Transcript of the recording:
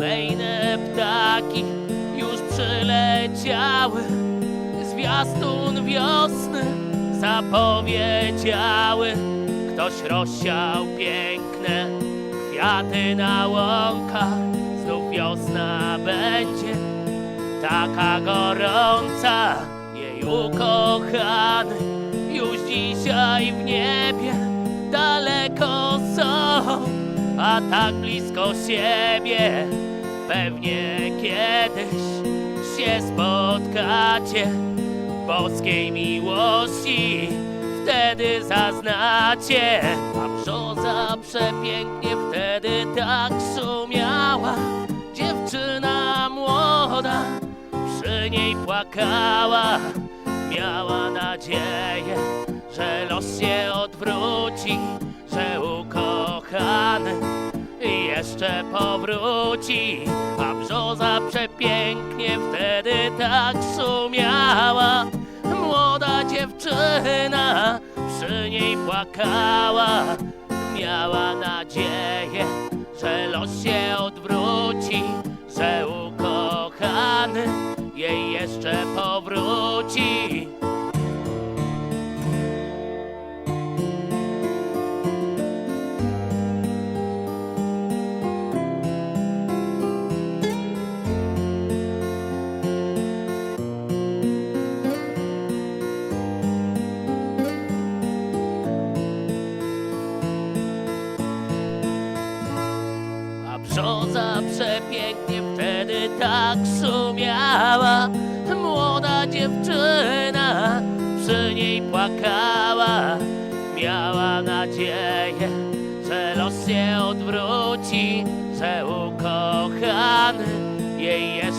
Kolejne ptaki już przyleciały, zwiastun wiosny zapowiedziały. Ktoś rozsiał piękne kwiaty na łąkach, znów wiosna będzie taka gorąca. Jej ukochany już dzisiaj w niebie daleko są a tak blisko siebie Pewnie kiedyś się spotkacie boskiej miłości. Wtedy zaznacie a brzoza przepięknie wtedy tak sumiała. Dziewczyna młoda przy niej płakała miała nadzieję że los się odwróci że ukochany jeszcze powróci, a brzoza przepięknie wtedy tak sumiała. Młoda dziewczyna przy niej płakała, miała nadzieję, że los się odwróci, że ukochany jej jeszcze powróci. Brzoza przepięknie wtedy tak sumiała. Młoda dziewczyna przy niej płakała. Miała nadzieję, że los się odwróci Że ukochany jej jeszcze